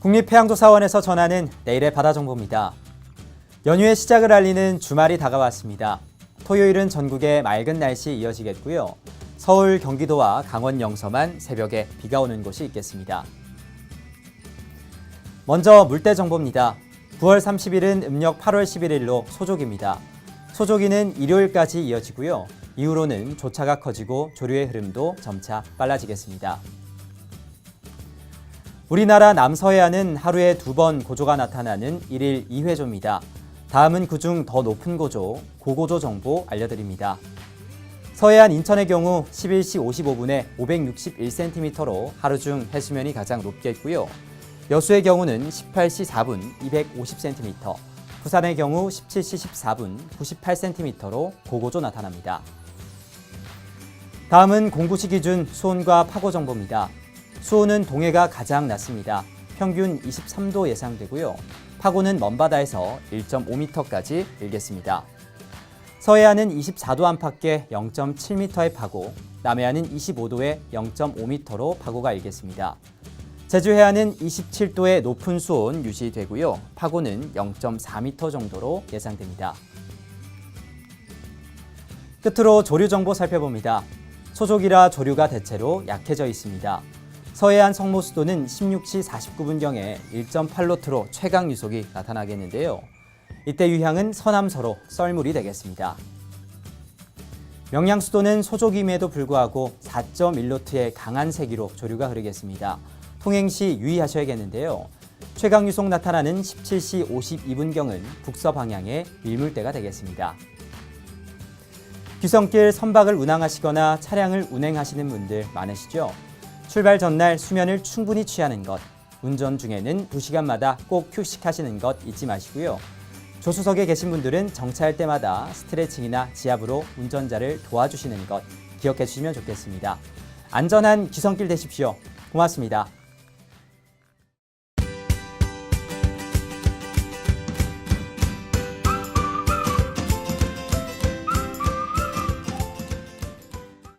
국립해양도사원에서 전하는 내일의 바다 정보입니다. 연휴의 시작을 알리는 주말이 다가왔습니다. 토요일은 전국에 맑은 날씨 이어지겠고요. 서울, 경기도와 강원 영서만 새벽에 비가 오는 곳이 있겠습니다. 먼저 물때 정보입니다. 9월 30일은 음력 8월 11일로 소조기입니다. 소조기는 일요일까지 이어지고요. 이후로는 조차가 커지고 조류의 흐름도 점차 빨라지겠습니다. 우리나라 남서해안은 하루에 두 번 고조가 나타나는 일일 2회조입니다. 다음은 그중 더 높은 고조, 고고조 정보 알려드립니다. 서해안 인천의 경우 11시 55분에 561cm로 하루 중 해수면이 가장 높겠고요. 여수의 경우는 18시 4분 250cm, 부산의 경우 17시 14분 98cm로 고고조 나타납니다. 다음은 공구시 기준 수온과 파고 정보입니다. 수온은 동해가 가장 낮습니다. 평균 23도 예상되고요. 파고는 먼바다에서 1.5m까지 일겠습니다. 서해안은 24도 안팎의 0.7m의 파고, 남해안은 25도에 0.5m로 파고가 일겠습니다. 제주 해안은 27도의 높은 수온 유지되고요. 파고는 0.4m 정도로 예상됩니다. 끝으로 조류 정보 살펴봅니다. 소족이라 조류가 대체로 약해져 있습니다. 서해안 성모수도는 16시 49분경에 1.8노트로 최강 유속이 나타나겠는데요. 이때 유향은 서남서로 썰물이 되겠습니다. 명량수도는 소족임에도 불구하고 4.1노트의 강한 세기로 조류가 흐르겠습니다. 통행 시 유의하셔야겠는데요. 최강 유속 나타나는 17시 52분경은 북서 방향의 밀물대가 되겠습니다. 귀성길 선박을 운항하시거나 차량을 운행하시는 분들 많으시죠? 출발 전날 수면을 충분히 취하는 것, 운전 중에는 2시간마다 꼭 휴식하시는 것 잊지 마시고요. 조수석에 계신 분들은 정차할 때마다 스트레칭이나 지압으로 운전자를 도와주시는 것 기억해 주시면 좋겠습니다. 안전한 귀성길 되십시오. 고맙습니다.